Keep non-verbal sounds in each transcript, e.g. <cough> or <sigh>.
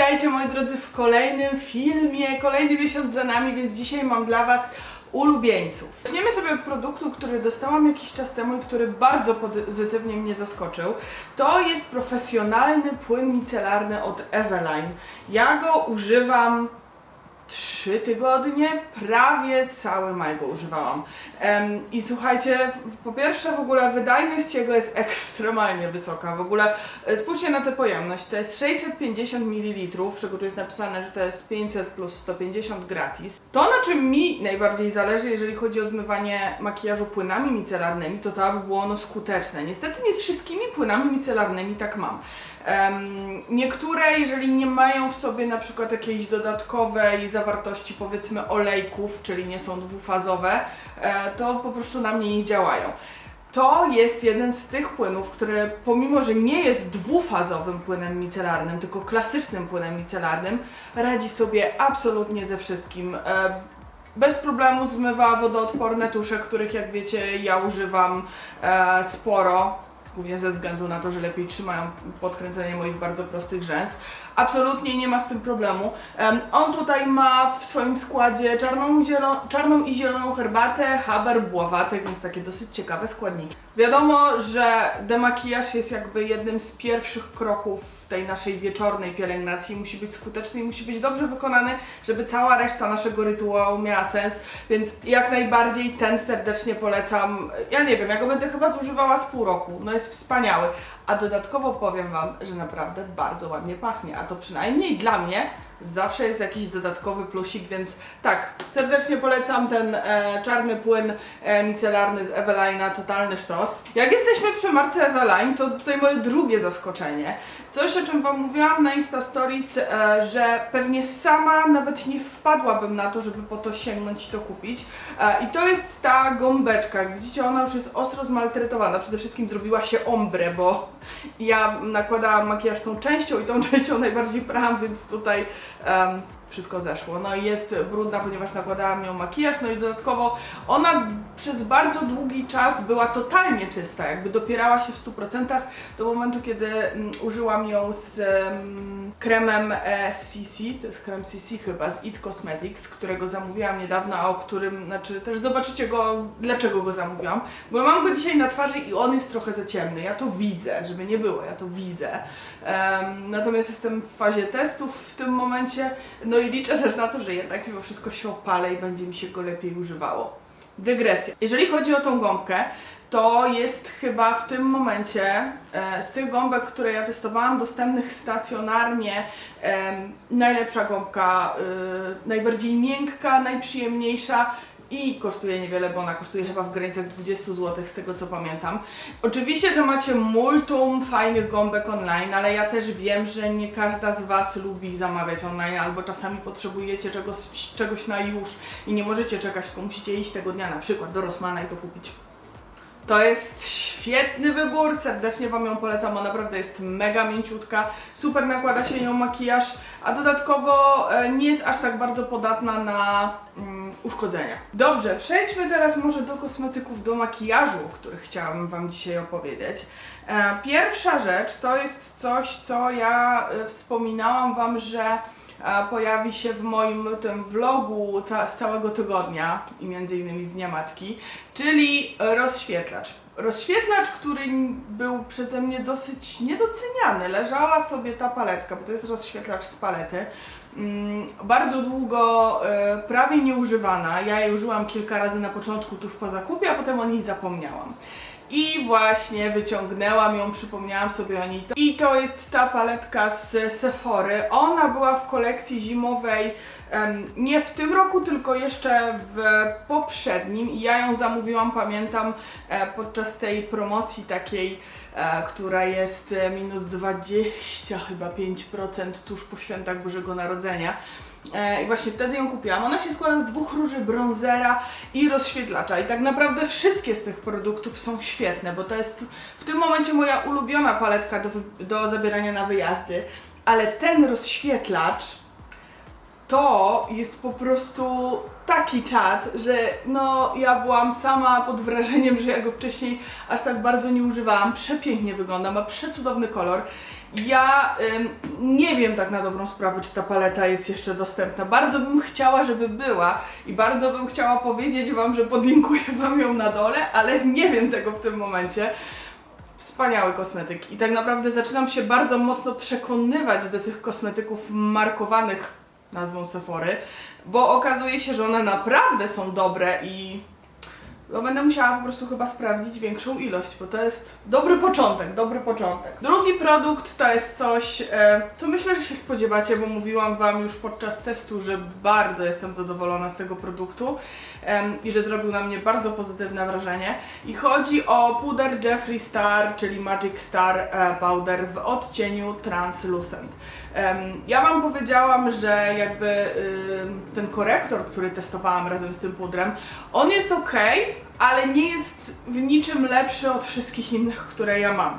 Witajcie moi drodzy w kolejnym filmie, kolejny miesiąc za nami, więc dzisiaj mam dla Was ulubieńców. Zaczniemy sobie od produktu, który dostałam jakiś czas temu i który bardzo pozytywnie mnie zaskoczył. To jest profesjonalny płyn micelarny od Eveline. Ja go używam trzy tygodnie, prawie cały maj go używałam. I słuchajcie, po pierwsze w ogóle wydajność jego jest <laughs> ekstremalnie wysoka. W ogóle e, spójrzcie na tę pojemność. To jest 650 ml, czego tu jest napisane, że to jest 500 plus 150 gratis. To na czym mi najbardziej zależy, jeżeli chodzi o zmywanie makijażu płynami micelarnymi, to to było ono skuteczne. Niestety nie z wszystkimi płynami micelarnymi tak mam. Niektóre, jeżeli nie mają w sobie na przykład jakiejś dodatkowej zawartości powiedzmy olejków, czyli nie są dwufazowe, e, to po prostu na mnie nie działają. To jest jeden z tych płynów, który pomimo, że nie jest dwufazowym płynem micelarnym, tylko klasycznym płynem micelarnym, radzi sobie absolutnie ze wszystkim. E, Bez problemu zmywa wodoodporne tusze, których jak wiecie ja używam e, sporo. Głównie ze względu na to, że lepiej trzymają podkręcenie moich bardzo prostych rzęs. Absolutnie nie ma z tym problemu. Em, on tutaj ma w swoim składzie czarną, czarną i zieloną herbatę, haber, bławatek, więc takie dosyć ciekawe składniki. Wiadomo, że demakijaż jest jakby jednym z pierwszych kroków tej naszej wieczornej pielęgnacji. Musi być skuteczny i musi być dobrze wykonany, żeby cała reszta naszego rytuału miała sens, więc jak najbardziej ten serdecznie polecam. Ja nie wiem, ja go będę chyba zużywała z pół roku. No jest wspaniały. A dodatkowo powiem Wam, że naprawdę bardzo ładnie pachnie, a to przynajmniej dla mnie zawsze jest jakiś dodatkowy plusik, więc tak, serdecznie polecam ten e, czarny płyn e, micelarny z Eveline'a, totalny sztos. Jak jesteśmy przy marce Eveline, to tutaj moje drugie zaskoczenie. Coś, o czym Wam mówiłam na Insta Stories, e, że pewnie sama nawet nie wpadłabym na to, żeby po to sięgnąć i to kupić. E, I to jest ta gąbeczka. Jak widzicie, ona już jest ostro zmaltretowana. Przede wszystkim zrobiła się ombre, bo ja nakładałam makijaż tą częścią i tą <laughs> częścią najbardziej prałam, więc tutaj em, wszystko zeszło. No i jest brudna, ponieważ nakładałam ją makijaż, no i dodatkowo ona przez bardzo długi czas była totalnie czysta, jakby dopierała się w 100% do momentu, kiedy mm, użyłam ją z em, kremem e, CC, to jest krem CC chyba, z It Cosmetics, którego zamówiłam niedawno, a o którym, znaczy też zobaczycie go, dlaczego go zamówiłam, bo mam go dzisiaj na twarzy i on jest trochę za ciemny, ja to widzę, żeby nie było, ja to widzę. Em, natomiast jestem w fazie testów w tym momencie, no i liczę też na to, że jednak mimo wszystko się opalę i będzie mi się go lepiej używało. Dygresja. Jeżeli chodzi o tą gąbkę, to jest chyba w tym momencie e, z tych gąbek, które ja testowałam, dostępnych stacjonarnie, em, najlepsza gąbka, y, najbardziej miękka, najprzyjemniejsza i kosztuje niewiele, bo ona kosztuje chyba w granicach 20 zł z tego co pamiętam. Oczywiście, że macie multum fajnych gąbek online, ale ja też wiem, że nie każda z Was lubi zamawiać online, albo czasami potrzebujecie czegoś, czegoś na już i nie możecie czekać, tylko musicie iść tego dnia na przykład do Rossmana i to kupić. To jest świetny wybór, serdecznie Wam ją polecam, ona naprawdę jest mega mięciutka, super nakłada się nią makijaż, a dodatkowo e, nie jest aż tak bardzo podatna na mm, uszkodzenia. Dobrze, przejdźmy teraz może do kosmetyków, do makijażu, o których chciałabym Wam dzisiaj opowiedzieć. E, Pierwsza rzecz to jest coś, co ja e, wspominałam Wam, że e, pojawi się w moim tym vlogu z całego tygodnia i między innymi z Dnia Matki, czyli rozświetlacz. Rozświetlacz, który był przeze mnie dosyć niedoceniany. Leżała sobie ta paletka, bo to jest rozświetlacz z palety. Mm, bardzo długo e, prawie nieużywana. Ja jej użyłam kilka razy na początku tuż po zakupie, a potem o niej zapomniałam. I właśnie wyciągnęłam ją, przypomniałam sobie o niej. I to jest ta paletka z Sephory. Ona była w kolekcji zimowej nie w tym roku, tylko jeszcze w poprzednim. I ja ją zamówiłam, pamiętam, e, podczas tej promocji takiej, e, która jest e, minus 20 chyba 5% tuż po świętach Bożego Narodzenia. E, I właśnie wtedy ją kupiłam. Ona się składa z dwóch róży bronzera i rozświetlacza. I tak naprawdę wszystkie z tych produktów są świetne, bo to jest w tym momencie moja ulubiona paletka do, do zabierania na wyjazdy. Ale ten rozświetlacz to jest po prostu taki czat, że no ja byłam sama pod wrażeniem, że ja go wcześniej aż tak bardzo nie używałam. Przepięknie wygląda, ma przecudowny kolor. Ja ym, nie wiem tak na dobrą sprawę, czy ta paleta jest jeszcze dostępna. Bardzo bym chciała, żeby była i bardzo bym chciała powiedzieć Wam, że podlinkuję <laughs> Wam ją na dole, ale nie wiem tego w tym momencie wspaniały kosmetyk i tak naprawdę zaczynam się bardzo mocno przekonywać do tych kosmetyków markowanych nazwą Sephory, bo okazuje się, że one naprawdę są dobre i no będę musiała po prostu chyba sprawdzić większą ilość, bo to jest dobry początek, dobry początek. Drugi produkt to jest coś, e, co myślę, że się spodziewacie, bo mówiłam Wam już podczas testu, że bardzo jestem zadowolona z tego produktu i że zrobił na mnie bardzo pozytywne wrażenie. I chodzi o puder Jeffree Star, czyli Magic Star e, Powder w odcieniu Translucent. Ja Wam powiedziałam, że jakby ym, ten korektor, który testowałam razem z tym pudrem, on jest ok, ale nie jest w niczym lepszy od wszystkich innych, które ja mam.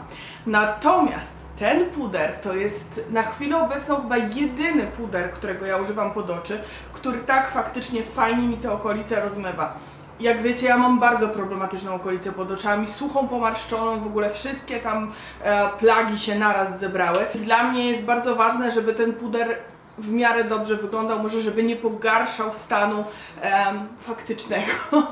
Natomiast ten puder to jest na chwilę obecną chyba jedyny puder, którego ja używam pod oczy, który tak faktycznie fajnie mi te okolice rozmywa. Jak wiecie, ja mam bardzo problematyczną okolicę pod oczami, suchą, pomarszczoną, w ogóle wszystkie tam e, plagi się naraz zebrały. Dla mnie jest bardzo ważne, żeby ten puder w miarę dobrze wyglądał, może żeby nie pogarszał stanu faktycznego. <laughs>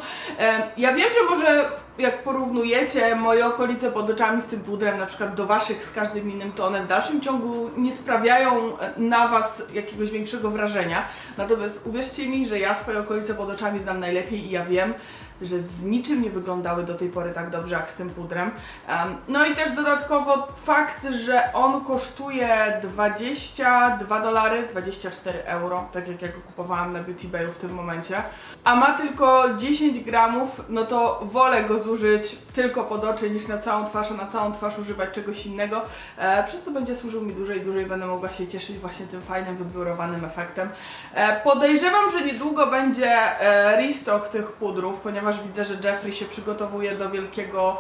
Ja wiem, że może jak porównujecie moje okolice pod oczami z tym pudrem, na przykład do waszych z każdym innym, to one w dalszym ciągu nie sprawiają na was jakiegoś większego wrażenia. Natomiast uwierzcie mi, że ja swoje okolice pod oczami znam najlepiej i ja wiem, że z niczym nie wyglądały do tej pory tak dobrze jak z tym pudrem. Em, no i też dodatkowo fakt, że on kosztuje 22 dolary, 24 euro, tak jak ja go kupowałam na Beauty Bayu w tym momencie, a ma tylko 10 gramów, no to wolę go zużyć tylko pod oczy niż na całą twarz, a na całą twarz używać czegoś innego, e, przez co będzie służył mi dłużej, dłużej będę mogła się cieszyć właśnie tym fajnym, wyblurowanym efektem. E, podejrzewam, że niedługo będzie e, restock tych pudrów, ponieważ widzę, że Jeffrey się przygotowuje do wielkiego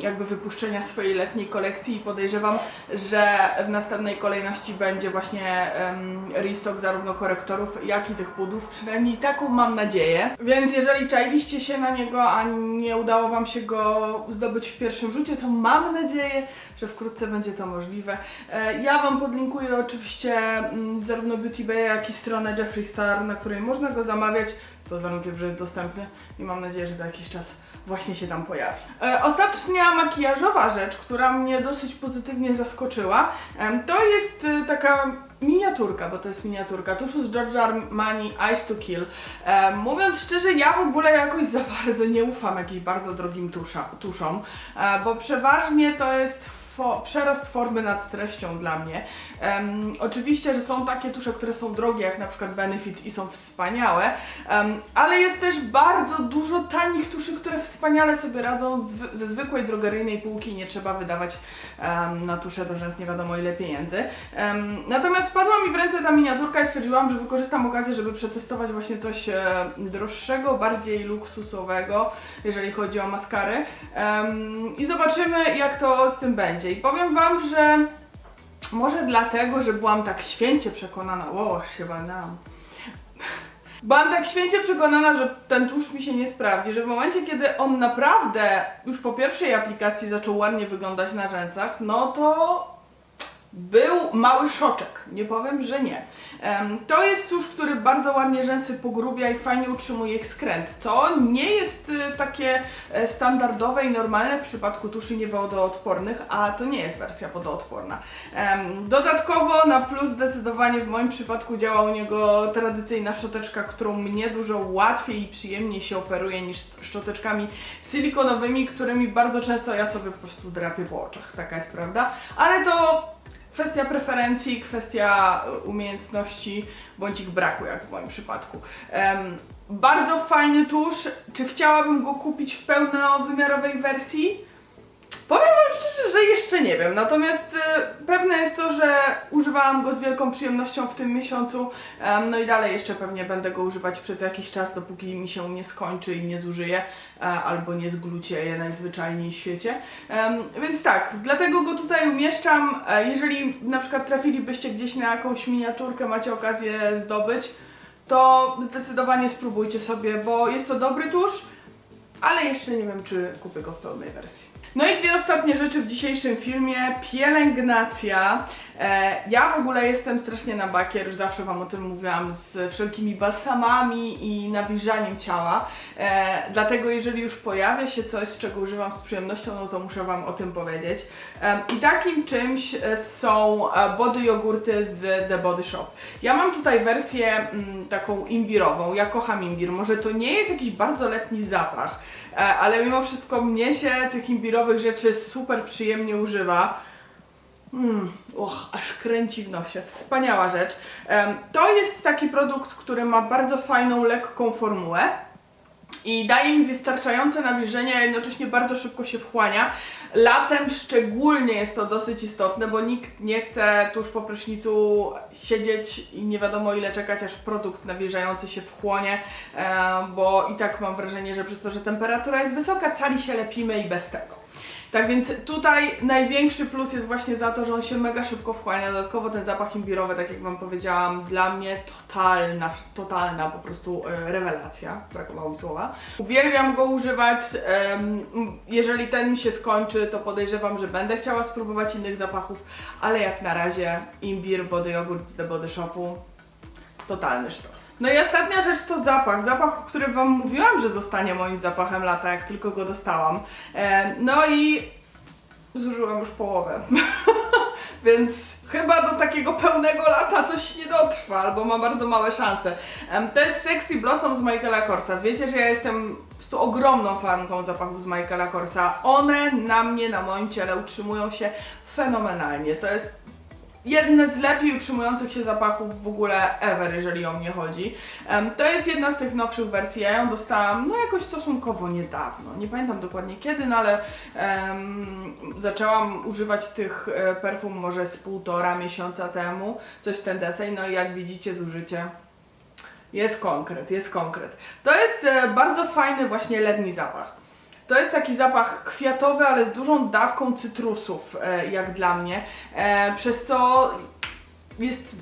jakby wypuszczenia swojej letniej kolekcji i podejrzewam, że w następnej kolejności będzie właśnie restock zarówno korektorów, jak i tych pudrów, przynajmniej taką mam nadzieję. Więc jeżeli czailiście się na niego, a nie udało Wam się go zdobyć w pierwszym rzucie, to mam nadzieję, że wkrótce będzie to możliwe. E, Ja Wam podlinkuję oczywiście mm, zarówno Beauty Bay, jak i stronę Jeffree Star, na której można go zamawiać, pod warunkiem, że jest dostępny i mam nadzieję, że za jakiś czas właśnie się tam pojawi. E, ostatnia makijażowa rzecz, która mnie dosyć pozytywnie zaskoczyła, em, to jest e, taka miniaturka, bo to jest miniaturka, tuszu z Giorgio Armani Eyes to Kill. E, mówiąc szczerze, ja w ogóle jakoś za bardzo nie ufam jakimś bardzo drogim tusza, tuszom, e, bo przeważnie to jest przerost formy nad treścią dla mnie. Em, oczywiście, że są takie tusze, które są drogie, jak na przykład Benefit i są wspaniałe, em, ale jest też bardzo dużo tanich tuszy, które wspaniale sobie radzą zwy- ze zwykłej drogeryjnej półki, nie trzeba wydawać em, na tusze rzęs nie wiadomo ile pieniędzy. Em, natomiast wpadła mi w ręce ta miniaturka i stwierdziłam, że wykorzystam okazję, żeby przetestować właśnie coś e, droższego, bardziej luksusowego, jeżeli chodzi o maskary. Em, I zobaczymy, jak to z tym będzie. I powiem Wam, że może dlatego, że byłam tak święcie przekonana, o, chyba nam. Byłam tak święcie przekonana, że ten tusz mi się nie sprawdzi, że w momencie, kiedy on naprawdę już po pierwszej aplikacji zaczął ładnie wyglądać na rzęsach, no to był mały szoczek, nie powiem, że nie. To jest tusz, który bardzo ładnie rzęsy pogrubia i fajnie utrzymuje ich skręt, co nie jest takie e, standardowe i normalne w przypadku tuszy niewodoodpornych, a to nie jest wersja wodoodporna. Dodatkowo na plus zdecydowanie w moim przypadku działa u niego tradycyjna szczoteczka, którą mnie dużo łatwiej i przyjemniej się operuje niż szczoteczkami silikonowymi, którymi bardzo często ja sobie po prostu drapię po oczach, taka jest prawda, ale to kwestia preferencji, kwestia umiejętności bądź ich braku, jak w moim przypadku. Em, bardzo fajny tusz. Czy chciałabym go kupić w pełnowymiarowej wersji? Powiem Wam szczerze, że jeszcze nie wiem. Natomiast y, pewne jest to, że używałam go z wielką przyjemnością w tym miesiącu. No i dalej jeszcze pewnie będę go używać przez jakiś czas, dopóki mi się nie skończy i nie zużyje, e, albo nie zglucieje najzwyczajniej w świecie. Więc tak, dlatego go tutaj umieszczam. E, jeżeli na przykład trafilibyście gdzieś na jakąś miniaturkę, macie okazję zdobyć, to zdecydowanie spróbujcie sobie, bo jest to dobry tusz, ale jeszcze nie wiem, czy kupię go w pełnej wersji. No i dwie ostatnie rzeczy w dzisiejszym filmie. Pielęgnacja. E, ja w ogóle jestem strasznie na bakier, już zawsze Wam o tym mówiłam, z wszelkimi balsamami i nawilżaniem ciała. E, dlatego jeżeli już pojawia się coś, czego używam z przyjemnością, no to muszę Wam o tym powiedzieć. E, I takim czymś są body jogurty z The Body Shop. Ja mam tutaj wersję mm, taką imbirową. Ja kocham imbir. Może to nie jest jakiś bardzo letni zapach, ale mimo wszystko mnie się tych imbirowych rzeczy super przyjemnie używa. Mm, och, aż kręci w nosie. Wspaniała rzecz. To jest taki produkt, który ma bardzo fajną, lekką formułę i daje mi wystarczające nawilżenie, a jednocześnie bardzo szybko się wchłania. Latem szczególnie jest to dosyć istotne, bo nikt nie chce tuż po prysznicu siedzieć i nie wiadomo ile czekać, aż produkt nawilżający się wchłonie, bo i tak mam wrażenie, że przez to, że temperatura jest wysoka, cali się lepimy i bez tego. Tak więc tutaj największy plus jest właśnie za to, że on się mega szybko wchłania. Dodatkowo ten zapach imbirowy, tak jak Wam powiedziałam, dla mnie totalna, totalna po prostu e, rewelacja. Brakowało mi słowa. Uwielbiam go używać. jeżeli ten mi się skończy, to podejrzewam, że będę chciała spróbować innych zapachów, ale jak na razie imbir body yogurt z The Body Shopu totalny sztos. No i ostatnia rzecz to zapach. Zapach, o którym Wam mówiłam, że zostanie moim zapachem lata, jak tylko go dostałam. E, no i zużyłam już połowę. <laughs> Więc chyba do takiego pełnego lata coś nie dotrwa, albo ma bardzo małe szanse. To jest Sexy Blossom z Michaela Korsa. Wiecie, że ja jestem prostu ogromną fanką zapachów z Michaela Korsa. One na mnie, na moim ciele utrzymują się fenomenalnie. To jest jedne z lepiej utrzymujących się zapachów w ogóle ever, jeżeli o mnie chodzi. To jest jedna z tych nowszych wersji. Ja ją dostałam no jakoś stosunkowo niedawno. Nie pamiętam dokładnie kiedy, no ale em, zaczęłam używać tych e, perfum może z półtora miesiąca temu, coś w ten deseń. No i jak widzicie zużycie jest konkret, jest konkret. To jest e, bardzo fajny właśnie letni zapach. To jest taki zapach kwiatowy, ale z dużą dawką cytrusów, e, jak dla mnie, e, przez co jest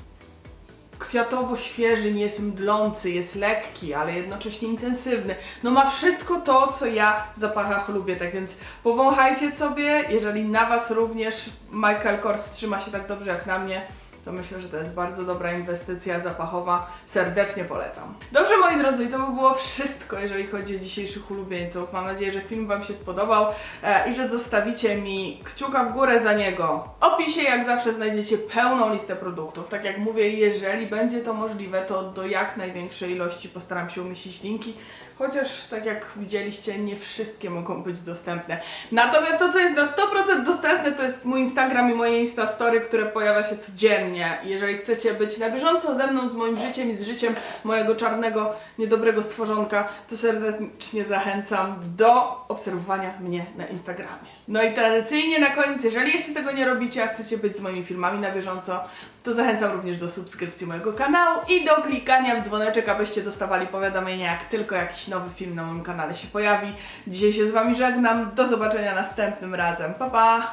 kwiatowo świeży, nie jest mdlący, jest lekki, ale jednocześnie intensywny. No ma wszystko to, co ja w zapachach lubię, tak więc powąchajcie sobie, jeżeli na Was również Michael Kors trzyma się tak dobrze jak na mnie, to myślę, że to jest bardzo dobra inwestycja zapachowa. Serdecznie polecam. Dobrze moi drodzy, to by było wszystko, jeżeli chodzi o dzisiejszych ulubieńców. Mam nadzieję, że film Wam się spodobał e, i że zostawicie mi kciuka w górę za niego. W opisie jak zawsze znajdziecie pełną listę produktów. Tak jak mówię, jeżeli będzie to możliwe, to do jak największej ilości postaram się umieścić linki. Chociaż, tak jak widzieliście, nie wszystkie mogą być dostępne. Natomiast to, co jest na 100% dostępne, to jest mój Instagram i moje Instastory, które pojawia się codziennie. Jeżeli chcecie być na bieżąco ze mną, z moim życiem i z życiem mojego czarnego, niedobrego stworzonka, to serdecznie zachęcam do obserwowania mnie na Instagramie. No i tradycyjnie na koniec, jeżeli jeszcze tego nie robicie, a chcecie być z moimi filmami na bieżąco, to zachęcam również do subskrypcji mojego kanału i do klikania w dzwoneczek, abyście dostawali powiadomienia, jak tylko jakiś nowy film na moim kanale się pojawi. Dzisiaj się z Wami żegnam. Do zobaczenia następnym razem. Pa, pa!